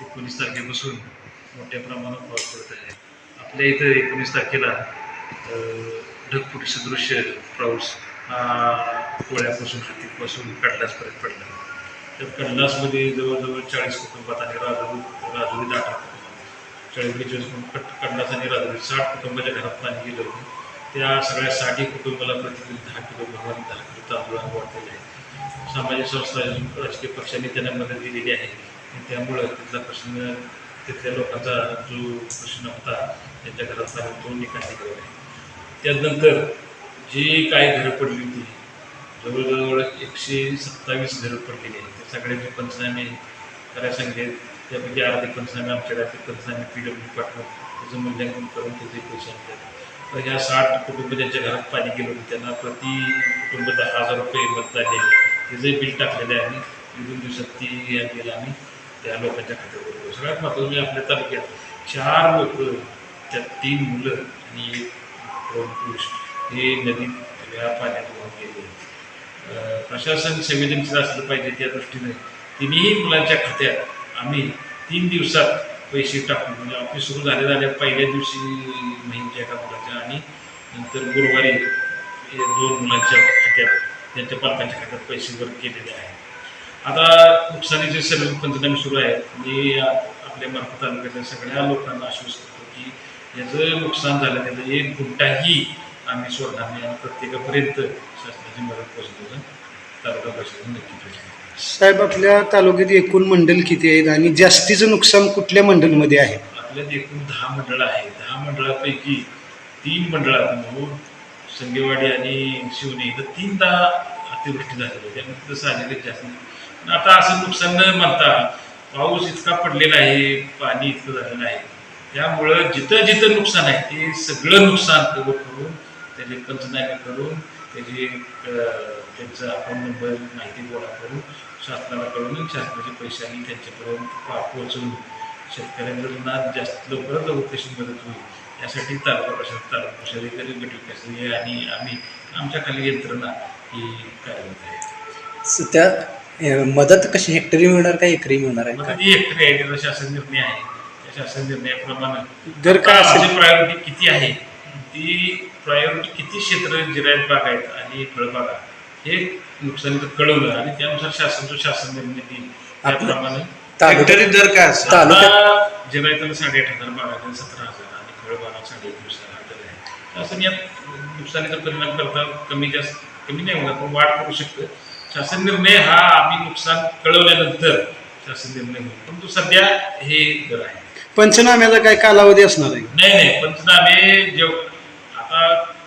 एकोणीस तारखेपासून मोठ्या प्रमाणात पाऊस पडत आहे. आपल्या इथं एकोणीस तारखेला अं, सदृश पाऊस हा पोळ्यापासून हत्तीपासून कडलासपर्यंत पडला. तर कडलासमध्ये जवळजवळ चाळीस कुटुंबात आणि राजू राजुरीत अठरा कुटुंबात. चाळीस बेचाळीस कट कडलास आणि राजुरी साठ कुटुंबाच्या घरात पाणी गेलं होतं. त्या सगळ्या साठी कुटुंबाला प्रतिदिन दहा किलो गहू आणि दहा किलो तांदूळ आम्ही वाटलेले आहे. सामाजिक संस्था राजकीय पक्षांनी त्यांना मदत दिलेली आहे. त्यामुळं तिथला प्रश्न तिथल्या लोकांचा जो प्रश्न होता त्यांच्या घरात पाणी तो निकाली गेला आहे त्यानंतर जी काही घरं पडली होती जवळजवळ एकशे सत्तावीस घरं पडलेली आहेत. त्या सगळ्यांचे पंचनामे करायला सांगले त्यापैकी अर्धे पंचनामे आमच्याकडे ते पंचनामे पी डब्ल्यू पाठवून त्याचं मूल्यांकन करून त्याचे पैसे आणतात. तर ह्या साठ कुटुंब ज्यांच्या घरात पाणी गेलं होतं. त्यांना प्रति कुटुंब दहा हजार रुपये मदत आले त्याचंही बिल टाकलेलं आहे. आम्ही दोन दिवसात ती या आम्ही त्या लोकांच्या खात्यावर सगळ्यात महत्त्वाचं म्हणजे आपल्या तालुक्यात चार लोक त्यात तीन मुलं आणि एक दोन पुरुष. हे नदीत या पाण्यात वाहून गेले प्रशासन संवेदनशील असलं पाहिजे त्या दृष्टीने. तिन्ही मुलांच्या खात्यात आम्ही तीन दिवसात पैसे टाकून म्हणजे ऑफिस सुरू झाले झाल्या पहिल्या दिवशी महिन्याच्या एका मुलाच्या आणि नंतर गुरुवारी दोन मुलांच्या खात्यात त्यांच्या पालकांच्या खात्यात पैसे वर्क केलेले आहेत. आता नुकसानीचे सर्व पंचनामे सुरू आहेत. मी आपल्या मार्फत तालुक्यातल्या सगळ्या लोकांना आश्वस्त करतो की याचं नुकसान झालं त्याचं एक गुंठाही आम्ही सोडणार नाही आणि प्रत्येकापर्यंत शासनाची मदत पोहोचवण्याचा तालुका प्रशासन नक्की. साहेब आपल्या तालुक्यात एकूण मंडल किती आहेत आणि जास्तीचं नुकसान कुठल्या मंडलमध्ये आहे? आपल्यात एकूण दहा मंडळं आहेत. दहा मंडळापैकी तीन मंडळात मूळ संगेवाडी आणि शिवणी इथं तीनदा अतिवृष्टी झालेली आहे. त्यामुळे तिथं साहजिकच जास्त आता असं नुकसान न म्हणता पाऊस इतका पडलेला आहे पाणी इतकं झालेलं आहे. त्यामुळं जिथं जिथं नुकसान आहे ते सगळं नुकसान कव्हर करून त्याचे पंचनामे करून त्याचे त्यांचं त्यांचा अकाउंट नंबर माहिती गोळा करून शासनाला कळवून आणि शासनाचे पैसे आणि त्यांच्यापर्यंत पोहोचवून शेतकऱ्यांना जास्त लवकरात लवकर कशी मदत होईल यासाठी तालुका प्रशासन तालुका प्रशासनाधिकारी गट विकास आणि आम्ही आमच्या खाली यंत्रणा ही कार्यरत आहे. स- त्या मदत कशी? हेक्टरी मिळणार का एकरी मिळणार आहे? मग का ती एकट्या आहे त्याचा शासन निर्णय आहे. त्या शासन निर्णयाप्रमाणे दर काय असेल. प्रायोरिटी किती आहे ती प्रायोरिटी किती क्षेत्र जिरायत बाग आहेत आणि फळबागा हे नुकसानीचं कळवलं आणि त्यानुसार शासन जो शासन निर्णय देईल. त्याप्रमाणे तालुक्यात हेक्टरी दर काय असेल. तालुक्यात आता जिरायताला साडेआठ हजार बागा आहेत, सतरा हजार आणि फळबागा साडे एकवीस हजार आहे. शासन यात नुकसानीचा परिणाम करता कमी जास्त कमी नाही होणार पण वाढ करू शकतं. शासन निर्णय हा आम्ही नुकसान कळवल्यानंतर शासन निर्णय होईल. परंतु सध्या हे दर आहे. पंचनाम्याचा काय कालावधी असणार आहे? नाही नाही. पंचनामे जेव आता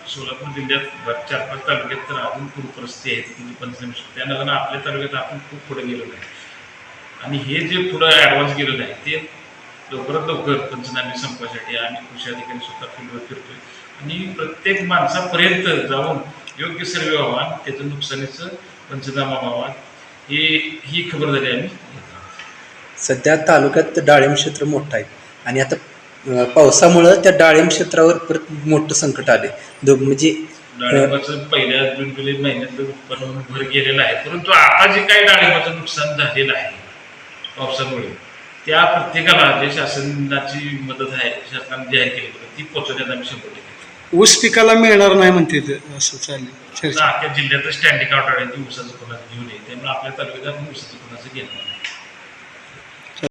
सोलापूर जिल्ह्यात चार पाच तालुक्यात तर अजून पूर परिस्थिती आहे तिथे पंचनामे. त्या नव्यानं आपल्या तालुक्यात आपण खूप पुढे गेलो नाही आणि हे जे पुढं ॲडव्हान्स गेलेलं आहे ते लवकरात लवकर पंचनामे संपवायसाठी आम्ही कृषी अधिकारी स्वतः फील्डवर फिरतोय. आणि प्रत्येक माणसापर्यंत जाऊन योग्य सर्वे व्हावा आणि त्याचं नुकसानीचं पंचनामा व्हावा हे ही खबरदारी आम्ही. सध्या तालुक्यात डाळिंब क्षेत्र मोठं आहे. आणि आता पावसामुळं त्या डाळिंब क्षेत्रावर परत मोठं संकट आले दो म्हणजे डाळिंबाचं पहिल्या जून जुलै महिन्यातलं उत्पन्न भर गेलेलं आहे. परंतु आता जे काही डाळिंबाचं नुकसान झालेलं आहे पावसामुळे त्या प्रत्येकाला जे शासनाची मदत आहे शासनाने जाहीर केली ती पोहोचवण्यात आम्ही शंभर टक्के ऊस पिकाला मिळणार नाही म्हणते ते. असं चालेल चर्चा अख्ख्या जिल्ह्यात स्टँडिंग ऑर्डर आहे ती ऊसाचं कोणाचं घेऊन येईल त्यामुळे आपल्या तालुक्यात आपण ऊसाचं कोणाचं घेणार नाही